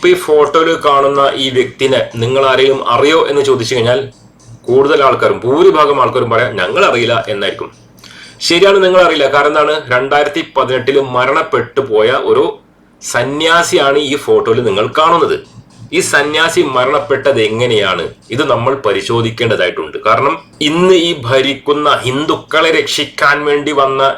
ഇപ്പൊ ഈ ഫോട്ടോയിൽ കാണുന്ന ഈ വ്യക്തിനെ നിങ്ങൾ ആരെയും അറിയോ എന്ന് ചോദിച്ചു കഴിഞ്ഞാൽ കൂടുതൽ ആൾക്കാരും ഭൂരിഭാഗം ആൾക്കാരും പറയാം ഞങ്ങൾ അറിയില്ല എന്നായിരിക്കും. ശരിയാണ് നിങ്ങൾ അറിയില്ല കാരണം എന്താണ്? രണ്ടായിരത്തി പതിനെട്ടിൽ മരണപ്പെട്ടു പോയ ഒരു സന്യാസിയാണ് ഈ ഫോട്ടോയിൽ നിങ്ങൾ കാണുന്നത്. ഈ സന്യാസി മരണപ്പെട്ടത് എങ്ങനെയാണ്? ഇത് നമ്മൾ പരിശോധിക്കേണ്ടതായിട്ടുണ്ട്. കാരണം ഇന്ന് ഈ ഭരിക്കുന്ന ഹിന്ദുക്കളെ രക്ഷിക്കാൻ വേണ്ടി വന്ന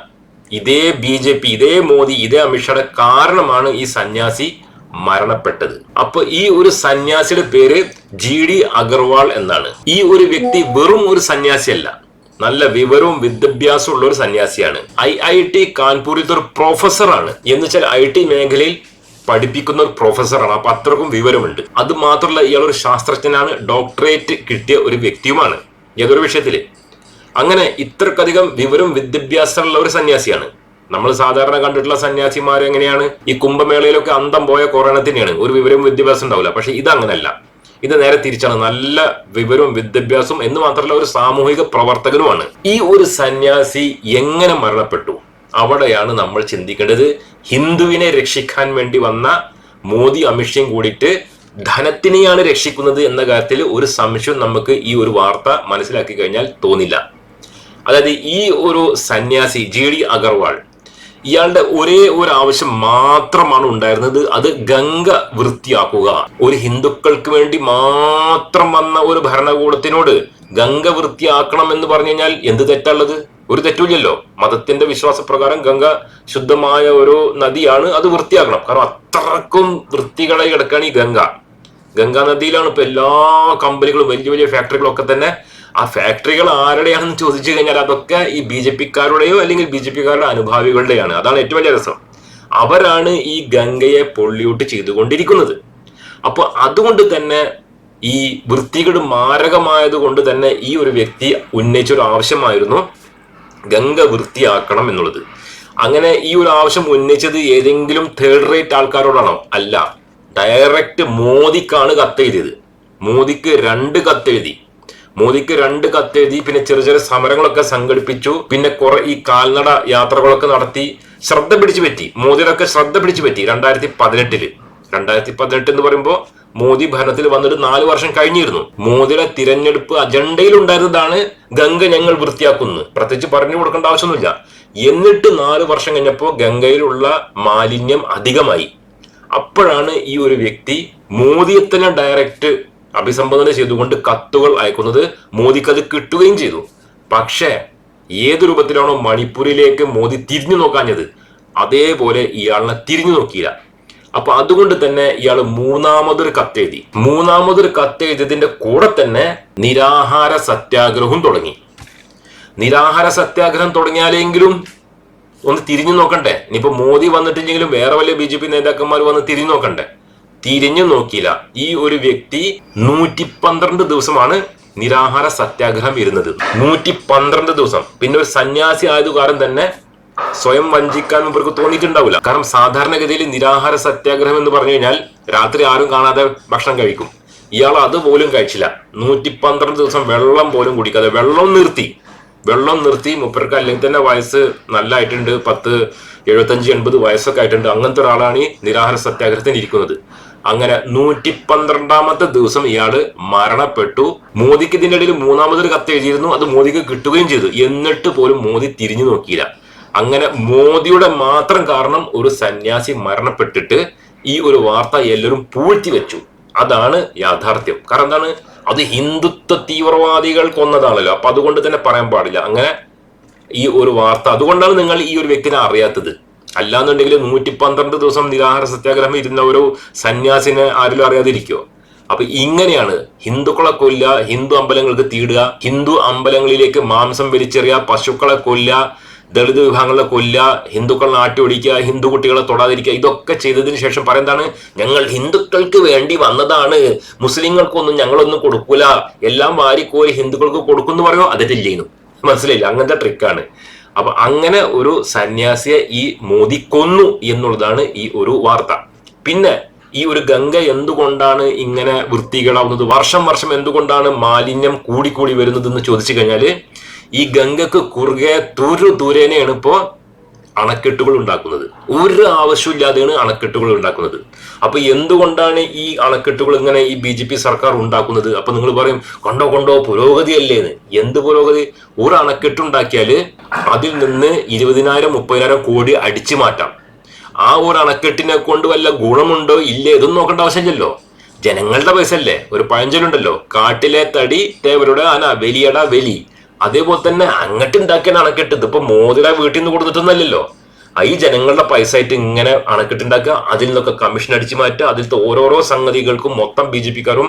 ഇതേ ബി ജെ പി ഇതേ മോദി ഇതേ അമിത്ഷയുടെ കാരണമാണ് ഈ സന്യാസി മരണപ്പെട്ടത്. അപ്പൊ ഈ ഒരു സന്യാസിയുടെ പേര് ജി ഡി അഗർവാൾ എന്നാണ്. ഈ ഒരു വ്യക്തി വെറും ഒരു സന്യാസിയല്ല. നല്ല വിവരവും വിദ്യാഭ്യാസവും ഉള്ള ഒരു സന്യാസിയാണ്. ഐ ഐ ടി കാൺപൂരിലത്തെ ഒരു പ്രൊഫസറാണ്. എന്ന് വെച്ചാൽ ഐ ടി മേഖലയിൽ പഠിപ്പിക്കുന്ന ഒരു പ്രൊഫസറാണ്. അപ്പൊ അത്രക്കും വിവരമുണ്ട്. അത് മാത്രമല്ല ഇയാൾ ഒരു ശാസ്ത്രജ്ഞനാണ്. ഡോക്ടറേറ്റ് കിട്ടിയ ഒരു വ്യക്തിയുമാണ്. ഏതൊരു വിഷയത്തിൽ. അങ്ങനെ ഇത്രക്കധികം വിവരം വിദ്യാഭ്യാസമുള്ള ഒരു സന്യാസിയാണ്. നമ്മൾ സാധാരണ കണ്ടിട്ടുള്ള സന്യാസിമാർ എങ്ങനെയാണ്? ഈ കുംഭമേളയിലൊക്കെ അന്തം പോയ കൊറോണത്തിനെയാണ് ഒരു വിവരവും വിദ്യാഭ്യാസം ഉണ്ടാവില്ല. പക്ഷെ ഇത് അങ്ങനല്ല ഇത് നേരെ തിരിച്ചാണ്. നല്ല വിവരവും വിദ്യാഭ്യാസവും എന്ന് മാത്രമല്ല ഒരു സാമൂഹിക പ്രവർത്തകനുമാണ്. ഈ ഒരു സന്യാസി എങ്ങനെ മരണപ്പെട്ടു? അവിടെയാണ് നമ്മൾ ചിന്തിക്കേണ്ടത്. ഹിന്ദുവിനെ രക്ഷിക്കാൻ വേണ്ടി വന്ന മോദി അമിഷ്യം കൂടിയിട്ട് ധനത്തിനെയാണ് രക്ഷിക്കുന്നത് എന്ന കാര്യത്തിൽ ഒരു സംശയം നമുക്ക് ഈ ഒരു വാർത്ത മനസ്സിലാക്കി കഴിഞ്ഞാൽ തോന്നില്ല. അതായത് ഈ ഒരു സന്യാസി ജി ഡി അഗർവാൾ ഇയാളുടെ ഒരേ ഒരു ആവശ്യം മാത്രമാണ് ഉണ്ടായിരുന്നത്. അത് ഗംഗ വൃത്തിയാക്കുക. ഒരു ഹിന്ദുക്കൾക്ക് വേണ്ടി മാത്രം വന്ന ഒരു ഭരണകൂടത്തിനോട് ഗംഗ വൃത്തിയാക്കണം എന്ന് പറഞ്ഞു കഴിഞ്ഞാൽ എന്ത് തെറ്റുള്ളത് ഒരു തെറ്റുമില്ലല്ലോ. മതത്തിന്റെ വിശ്വാസപ്രകാരം ഗംഗ ശുദ്ധമായ ഒരു നദിയാണ് അത് വൃത്തിയാക്കണം. കാരണം അത്രക്കും വൃത്തികളായി കിടക്കുകയാണ് ഈ ഗംഗ. ഗംഗാ നദിയിലാണ് ഇപ്പൊ എല്ലാ കമ്പനികളും വലിയ വലിയ ഫാക്ടറികളും ഒക്കെ തന്നെ ആ ഫാക്ടറികൾ ആരുടെയാണെന്ന് ചോദിച്ചു കഴിഞ്ഞാൽ അതൊക്കെ ഈ ബി ജെ പിക്കാരുടെയോ അല്ലെങ്കിൽ ബി ജെ പിക്കാരുടെ അനുഭാവികളുടെയാണ്. അതാണ് ഏറ്റവും വലിയ രസം. അവരാണ് ഈ ഗംഗയെ പൊള്ളിയൂട്ട് ചെയ്തുകൊണ്ടിരിക്കുന്നത്. അപ്പോൾ അതുകൊണ്ട് തന്നെ ഈ വൃത്തികേട് മാരകമായത് കൊണ്ട് തന്നെ ഈ ഒരു വ്യക്തി ഉന്നയിച്ച ഒരു ആവശ്യമായിരുന്നു ഗംഗ വൃത്തിയാക്കണം എന്നുള്ളത്. അങ്ങനെ ഈ ഒരു ആവശ്യം ഉന്നയിച്ചത് ഏതെങ്കിലും തേർഡ് റേറ്റ് ആൾക്കാരോടാണോ? അല്ല. ഡയറക്റ്റ് മോദിക്കാണ് കത്തെഴുതിയത്. മോദിക്ക് രണ്ട് കത്തെഴുതി. മോദിക്ക് രണ്ട് കത്തെഴുതി പിന്നെ ചെറിയ ചെറിയ സമരങ്ങളൊക്കെ സംഘടിപ്പിച്ചു പിന്നെ കുറെ ഈ കാൽനട യാത്രകളൊക്കെ നടത്തി ശ്രദ്ധ പിടിച്ചു പറ്റി. മോദിയുടെ ശ്രദ്ധ പിടിച്ചു പറ്റി രണ്ടായിരത്തി പതിനെട്ടിൽ രണ്ടായിരത്തി പതിനെട്ട് എന്ന് പറയുമ്പോൾ മോദി ഭരണത്തിൽ വന്നിട്ട് നാല് വർഷം കഴിഞ്ഞിരുന്നു. മോദിയുടെ തിരഞ്ഞെടുപ്പ് അജണ്ടയിൽ ഉണ്ടായിരുന്നതാണ് ഗംഗ ഞങ്ങൾ വൃത്തിയാക്കുന്നത് പ്രത്യേകിച്ച് പറഞ്ഞു കൊടുക്കേണ്ട ആവശ്യമൊന്നുമില്ല. എന്നിട്ട് നാല് വർഷം കഴിഞ്ഞപ്പോൾ ഗംഗയിലുള്ള മാലിന്യം അധികമായി. അപ്പോഴാണ് ഈ ഒരു വ്യക്തി മോദിയെ തന്നെ ഡയറക്റ്റ് അഭിസംബോധന ചെയ്തുകൊണ്ട് കത്തുകൾ അയക്കുന്നത് മോദിക്ക് അത് കിട്ടുകയും ചെയ്തു. പക്ഷേ ഏത് രൂപത്തിലാണോ മണിപ്പൂരിലേക്ക് മോദി തിരിഞ്ഞു നോക്കാഞ്ഞത് അതേപോലെ ഇയാളിനെ തിരിഞ്ഞു നോക്കിയില്ല. അപ്പൊ അതുകൊണ്ട് തന്നെ ഇയാൾ മൂന്നാമതൊരു കത്തെഴുതി മൂന്നാമതൊരു കത്തെഴുതിയതിന്റെ കൂടെ തന്നെ നിരാഹാര സത്യാഗ്രഹവും തുടങ്ങി. നിരാഹാര സത്യാഗ്രഹം തുടങ്ങിയാലെങ്കിലും ഒന്ന് തിരിഞ്ഞു നോക്കണ്ടേ? ഇനിയിപ്പോ മോദി വന്നിട്ടില്ലെങ്കിലും വേറെ വല്ല ബി ജെ പി നേതാക്കന്മാർ വന്ന് തിരിഞ്ഞു നോക്കണ്ടേ? തിരിഞ്ഞു നോക്കിയില്ല. ഈ ഒരു വ്യക്തി നൂറ്റി പന്ത്രണ്ട് ദിവസമാണ് നിരാഹാര സത്യാഗ്രഹം ഇരുന്നത്. നൂറ്റി പന്ത്രണ്ട് ദിവസം. പിന്നെ ഒരു സന്യാസി ആയത് കാരണം തന്നെ സ്വയം വഞ്ചിക്കാൻ ഇവർക്ക് തോന്നിയിട്ടുണ്ടാവില്ല. കാരണം സാധാരണഗതിയിൽ നിരാഹാര സത്യാഗ്രഹം എന്ന് പറഞ്ഞു കഴിഞ്ഞാൽ രാത്രി ആരും കാണാതെ ഭക്ഷണം കഴിക്കും. ഇയാൾ അതുപോലും കഴിച്ചില്ല. നൂറ്റി പന്ത്രണ്ട് ദിവസം വെള്ളം പോലും കുടിക്കാതെ വെള്ളം നിർത്തി. വെള്ളം നിർത്തി മുപ്പർക്ക് അല്ലെങ്കിൽ തന്നെ വയസ്സ് നല്ലതായിട്ടുണ്ട് പത്ത് എഴുപത്തഞ്ച് എൺപത് വയസ്സൊക്കെ ആയിട്ടുണ്ട്. അങ്ങനത്തെ ഒരാളാണ് ഈ നിരാഹാര സത്യാഗ്രഹത്തിന് ഇരിക്കുന്നത്. അങ്ങനെ നൂറ്റി പന്ത്രണ്ടാമത്തെ ദിവസം ഇയാൾ മരണപ്പെട്ടു. മോദിക്ക് ഇതിന്റെ ഇടയിൽ മൂന്നാമതൊരു കത്ത് എഴുതിയിരുന്നു. അത് മോദിക്ക് കിട്ടുകയും ചെയ്തു. എന്നിട്ട് പോലും മോദി തിരിഞ്ഞു നോക്കിയില്ല. അങ്ങനെ മോദിയുടെ മാത്രം കാരണം ഒരു സന്യാസി മരണപ്പെട്ടിട്ട് ഈ ഒരു വാർത്ത എല്ലാവരും പൂഴ്ത്തി വെച്ചു. അതാണ് യാഥാർത്ഥ്യം. കാരണം എന്താണ്? അത് ഹിന്ദുത്വ തീവ്രവാദികൾ കൊന്നതാണല്ലോ. അപ്പൊ അതുകൊണ്ട് തന്നെ പറയാൻ പാടില്ല. അങ്ങനെ ഈ ഒരു വാർത്ത. അതുകൊണ്ടാണ് നിങ്ങൾ ഈ ഒരു വ്യക്തിനെ അറിയാത്തത്. അല്ലാന്നുണ്ടെങ്കിൽ നൂറ്റി പന്ത്രണ്ട് ദിവസം നിരാഹാര സത്യാഗ്രഹം ഇരുന്ന ഒരു സന്യാസിനെ ആരും അറിയാതിരിക്കോ? അപ്പൊ ഇങ്ങനെയാണ് ഹിന്ദുക്കളെ കൊല്ല ഹിന്ദു അമ്പലങ്ങൾക്ക് തീടുക ഹിന്ദു അമ്പലങ്ങളിലേക്ക് മാംസം വലിച്ചെറിയ പശുക്കളെ കൊല്ല ദളിത് വിഭാഗങ്ങളെ കൊല്ല ഹിന്ദുക്കളെ നാട്ടിയൊടിക്കുക ഹിന്ദു കുട്ടികളെ തൊടാതിരിക്കുക ഇതൊക്കെ ചെയ്തതിന് ശേഷം പറയുന്നതാണ് ഞങ്ങൾ ഹിന്ദുക്കൾക്ക് വേണ്ടി വന്നതാണ്. മുസ്ലിങ്ങൾക്കൊന്നും ഞങ്ങളൊന്നും കൊടുക്കൂല. എല്ലാം വാരിക്കോരി ഹിന്ദുക്കൾക്ക് കൊടുക്കുന്നു പറയോ? അതിട്ടില്ലേനു മനസ്സിലായില്ല? അങ്ങനത്തെ ട്രിക്കാണ് അപ്പൊ അങ്ങനെ ഒരു സന്യാസിയെ ഈ മോദി കൊന്നു എന്നുള്ളതാണ് ഈ ഒരു വാർത്ത. പിന്നെ ഈ ഒരു ഗംഗ എന്തുകൊണ്ടാണ് ഇങ്ങനെ വൃത്തികളാവുന്നത് വർഷം വർഷം എന്തുകൊണ്ടാണ് മാലിന്യം കൂടിക്കൂടി വരുന്നത് എന്ന് ചോദിച്ചു കഴിഞ്ഞാൽ ഈ ഗംഗക്ക് കുറുകെ തുരു ദൂരേനെയാണ് ഇപ്പോ അണക്കെട്ടുകൾ ഉണ്ടാക്കുന്നത്. ഒരു ആവശ്യമില്ലാതെയാണ് അണക്കെട്ടുകൾ ഉണ്ടാക്കുന്നത്. അപ്പൊ എന്തുകൊണ്ടാണ് ഈ അണക്കെട്ടുകൾ ഇങ്ങനെ ഈ ബി ജെ പി സർക്കാർ ഉണ്ടാക്കുന്നത്? അപ്പൊ നിങ്ങൾ പറയും കൊണ്ടോ കൊണ്ടോ പുരോഗതിയല്ലേ എന്ന് എന്ത് പുരോഗതി? ഒരു അണക്കെട്ടുണ്ടാക്കിയാൽ അതിൽ നിന്ന് ഇരുപതിനായിരം മുപ്പതിനായിരം കോടി അടിച്ചു മാറ്റാം. ആ ഒരു അണക്കെട്ടിനെ കൊണ്ട് വല്ല ഗുണമുണ്ടോ ഇല്ലേ ഇതൊന്നും നോക്കേണ്ട ആവശ്യമില്ലല്ലോ. ജനങ്ങളുടെ പൈസ അല്ലേ? ഒരു പഴഞ്ചൊല്ലുണ്ടല്ലോ കാട്ടിലെ തടി തേവരുടെ ആന വലിയട വലി. അതേപോലെ തന്നെ അങ്ങട്ട് ഉണ്ടാക്കിയ അണക്കെട്ട്. ഇതിപ്പോ മോദിയുടെ വീട്ടിൽ നിന്ന് കൊടുത്തിട്ടൊന്നല്ലല്ലോ. ഈ ജനങ്ങളുടെ പൈസ ആയിട്ട് ഇങ്ങനെ അണക്കെട്ട് ഉണ്ടാക്കുക അതിൽ നിന്നൊക്കെ കമ്മീഷൻ അടിച്ചു മാറ്റുക അതിലത്തെ ഓരോരോ സംഗതികൾക്കും മൊത്തം ബി ജെ പിക്കാരും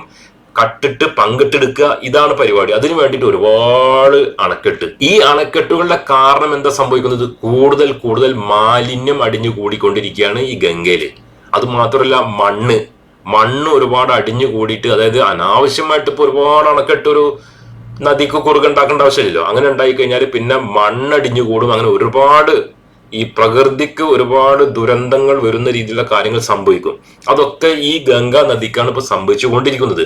കട്ടിട്ട് പങ്കിട്ടെടുക്കുക. ഇതാണ് പരിപാടി. അതിനു വേണ്ടിയിട്ട് ഒരുപാട് അണക്കെട്ട്. ഈ അണക്കെട്ടുകളുടെ കാരണം എന്താ സംഭവിക്കുന്നത്? കൂടുതൽ കൂടുതൽ മാലിന്യം അടിഞ്ഞു കൂടിക്കൊണ്ടിരിക്കുകയാണ് ഈ ഗംഗയിൽ. അത് മാത്രമല്ല മണ്ണ്. മണ്ണ് ഒരുപാട് അടിഞ്ഞു കൂടിയിട്ട് അതായത് അനാവശ്യമായിട്ട് ഇപ്പൊ ഒരുപാട് അണക്കെട്ട് ഒരു നദിക്ക് കുറുക ഉണ്ടാക്കേണ്ട ആവശ്യമില്ലല്ലോ. അങ്ങനെ ഉണ്ടായി കഴിഞ്ഞാൽ പിന്നെ മണ്ണടിഞ്ഞു കൂടും. അങ്ങനെ ഒരുപാട് ഈ പ്രകൃതിക്ക് ഒരുപാട് ദുരന്തങ്ങൾ വരുന്ന രീതിയിലുള്ള കാര്യങ്ങൾ സംഭവിക്കും. അതൊക്കെ ഈ ഗംഗാ നദിക്കാണ് ഇപ്പൊ സംഭവിച്ചുകൊണ്ടിരിക്കുന്നത്.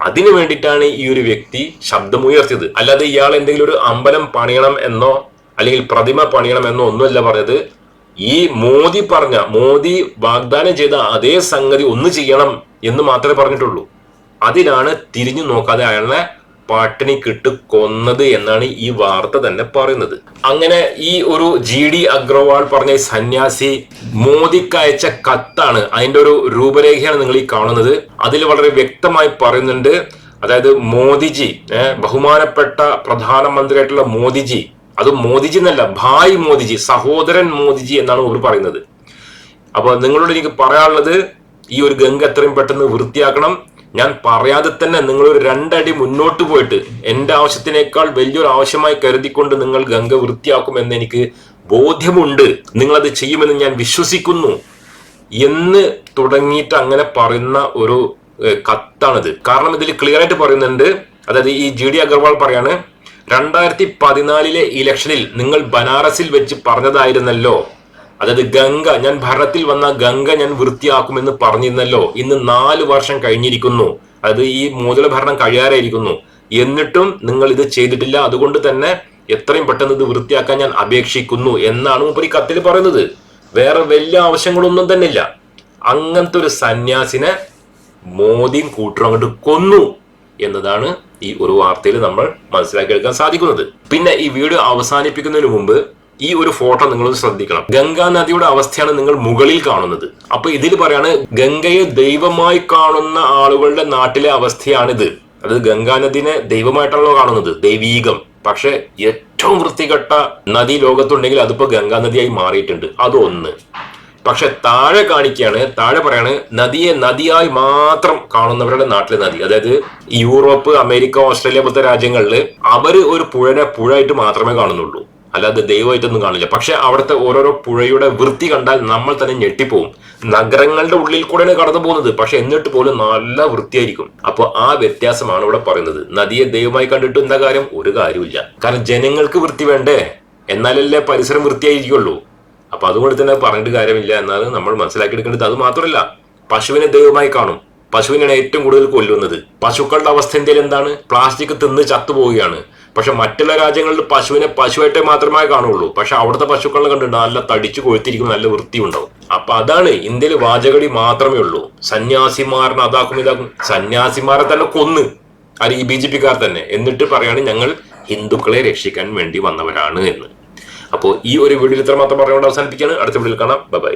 അതിനു വേണ്ടിയിട്ടാണ് ഈ ഒരു വ്യക്തി ശബ്ദമുയർത്തിയത് അല്ലാതെ ഇയാൾ എന്തെങ്കിലും ഒരു അമ്പലം പണിയണം എന്നോ അല്ലെങ്കിൽ പ്രതിമ പണിയണം എന്നോ ഒന്നുമല്ല പറഞ്ഞത്. ഈ മോദി പറഞ്ഞ മോദി വാഗ്ദാനം ചെയ്ത അതേ സംഗതി ഒന്ന് ചെയ്യണം എന്ന് മാത്രമേ പറഞ്ഞിട്ടുള്ളൂ. അതിനാണ് തിരിഞ്ഞു നോക്കാതെ അയാളെ പട്ടിണിക്കിട്ട് കൊന്നത് എന്നാണ് ഈ വാർത്ത തന്നെ പറയുന്നത്. അങ്ങനെ ഈ ഒരു ജി ഡി അഗ്രവാൾ പറഞ്ഞ സന്യാസി മോദിക്ക് അയച്ച കത്താണ് അതിന്റെ ഒരു രൂപരേഖയാണ് നിങ്ങൾ ഈ കാണുന്നത്. അതിൽ വളരെ വ്യക്തമായി പറയുന്നുണ്ട് അതായത് മോദിജി ബഹുമാനപ്പെട്ട പ്രധാനമന്ത്രിയായിട്ടുള്ള മോദിജി അത് മോദിജി എന്നല്ല ഭായ് മോദിജി സഹോദരൻ മോദിജി എന്നാണ് അവർ പറയുന്നത്. അപ്പൊ നിങ്ങളോട് എനിക്ക് പറയാനുള്ളത് ഈ ഒരു ഗംഗ എത്രയും പെട്ടെന്ന് വൃത്തിയാക്കണം. ഞാൻ പറയാതെ തന്നെ നിങ്ങൾ ഒരു രണ്ടടി മുന്നോട്ട് പോയിട്ട് എന്റെ ആവശ്യത്തിനേക്കാൾ വലിയൊരു ആവശ്യമായി കരുതിക്കൊണ്ട് നിങ്ങൾ ഗംഗ വൃത്തിയാക്കുമെന്ന് എനിക്ക് ബോധ്യമുണ്ട്. നിങ്ങളത് ചെയ്യുമെന്ന് ഞാൻ വിശ്വസിക്കുന്നു. എന്ന് തുടങ്ങിയിട്ട് അങ്ങനെ പറയുന്ന ഒരു കത്താണിത്. കാരണം ഇതിൽ ക്ലിയർ ആയിട്ട് പറയുന്നുണ്ട്. അതായത് ഈ ജി ഡി അഗർവാൾ പറയാണ് രണ്ടായിരത്തി പതിനാലിലെ ഇലക്ഷനിൽ നിങ്ങൾ ബനാറസിൽ വെച്ച് പറഞ്ഞതായിരുന്നല്ലോ. അതായത് ഗംഗ ഞാൻ ഭരണത്തിൽ വന്ന ഗംഗ ഞാൻ വൃത്തിയാക്കുമെന്ന് പറഞ്ഞിരുന്നല്ലോ. ഇന്ന് നാല് വർഷം കഴിഞ്ഞിരിക്കുന്നു. അതായത് ഈ മൂതല ഭരണം കഴിയാറായിരിക്കുന്നു. എന്നിട്ടും നിങ്ങൾ ഇത് ചെയ്തിട്ടില്ല. അതുകൊണ്ട് തന്നെ എത്രയും പെട്ടെന്ന് ഇത് വൃത്തിയാക്കാൻ ഞാൻ അപേക്ഷിക്കുന്നു എന്നാണ് മൂപ്പർ ഈ കത്തിൽ പറയുന്നത്. വേറെ വലിയ ആവശ്യങ്ങളൊന്നും തന്നെ ഇല്ല അങ്ങനത്തെ ഒരു സന്യാസിനെ മോദിയും കൂട്ടരും അങ്ങോട്ട് കൊന്നു എന്നതാണ് ഈ ഒരു വാർത്തയിൽ നമ്മൾ മനസ്സിലാക്കിയെടുക്കാൻ സാധിക്കുന്നത്. പിന്നെ ഈ വീഡിയോ അവസാനിപ്പിക്കുന്നതിന് മുമ്പ് ഈ ഒരു ഫോട്ടോ നിങ്ങൾ ശ്രദ്ധിക്കണം. ഗംഗാ നദിയുടെ അവസ്ഥയാണ് നിങ്ങൾ മുകളിൽ കാണുന്നത്. അപ്പൊ ഇതിൽ പറയാണ് ഗംഗയെ ദൈവമായി കാണുന്ന ആളുകളുടെ നാട്ടിലെ അവസ്ഥയാണിത്. അത് ഗംഗാ നദിനെ ദൈവമായിട്ടാണല്ലോ കാണുന്നത് ദൈവീകം. പക്ഷെ ഏറ്റവും വൃത്തികെട്ട നദി ലോകത്തുണ്ടെങ്കിൽ അതിപ്പോ ഗംഗാ നദിയായി മാറിയിട്ടുണ്ട്. അതൊന്ന്. പക്ഷെ താഴെ കാണിക്കുകയാണ് താഴെ പറയാണ് നദിയെ നദിയായി മാത്രം കാണുന്നവരുടെ നാട്ടിലെ നദി. അതായത് യൂറോപ്പ് അമേരിക്ക ഓസ്ട്രേലിയ പോലത്തെ രാജ്യങ്ങളിൽ അവർ ഒരു പുഴനെ പുഴയായിട്ട് മാത്രമേ കാണുന്നുള്ളൂ. അല്ലാതെ ദൈവമായിട്ടൊന്നും കാണില്ല. പക്ഷെ അവിടുത്തെ ഓരോരോ പുഴയുടെ വൃത്തി കണ്ടാൽ നമ്മൾ തന്നെ ഞെട്ടിപ്പോവും. നഗരങ്ങളുടെ ഉള്ളിൽ കൂടെയാണ് കടന്നു പോകുന്നത്. പക്ഷെ എന്നിട്ട് പോലും നല്ല വൃത്തിയായിരിക്കും. അപ്പൊ ആ വ്യത്യാസമാണ് ഇവിടെ പറയുന്നത്. നദിയെ ദൈവമായി കണ്ടിട്ട് എന്താ കാര്യം? ഒരു കാര്യമില്ല കാരണം ജനങ്ങൾക്ക് വൃത്തി വേണ്ടേ? എന്നാലല്ലേ പരിസരം വൃത്തിയായിരിക്കുള്ളൂ. അപ്പൊ അതുകൊണ്ട് തന്നെ പറഞ്ഞിട്ട് കാര്യമില്ല. എന്നാൽ നമ്മൾ മനസ്സിലാക്കിയെടുക്കേണ്ടത്. അത് മാത്രമല്ല പശുവിനെ ദൈവമായി കാണും. പശുവിനാണ് ഏറ്റവും കൂടുതൽ കൊല്ലുന്നത്. പശുക്കളുടെ അവസ്ഥ ഇന്ത്യയിൽ എന്താണ്? പ്ലാസ്റ്റിക് തിന്ന് ചത്തുപോവുകയാണ്. പക്ഷെ മറ്റുള്ള രാജ്യങ്ങളിൽ പശുവിനെ പശുവായിട്ടേ മാത്രമേ കാണുള്ളൂ. പക്ഷെ അവിടുത്തെ പശുക്കളെ കണ്ടിട്ടുണ്ട് നല്ല തടിച്ചു കൊഴുത്തിരിക്കും നല്ല വൃത്തി ഉണ്ടാവും അപ്പൊ അതാണ് ഇന്ത്യയിൽ വാചകടി മാത്രമേ ഉള്ളൂ. സന്യാസിമാരനെ അതാക്കും ഇതാക്കും. സന്യാസിമാരെ തന്നെ കൊന്ന്. അത് ഈ ബി ജെ പിക്കാർ തന്നെ. എന്നിട്ട് പറയാണ് ഞങ്ങൾ ഹിന്ദുക്കളെ രക്ഷിക്കാൻ വേണ്ടി വന്നവരാണ് എന്ന്. അപ്പോൾ ഈ ഒരു വീഡിയോ ഇത്ര മാത്രം പറഞ്ഞുകൊണ്ട് അവസാനിപ്പിക്കുകയാണ്. അടുത്ത വീഡിയോയിൽ കാണാം. ബൈ.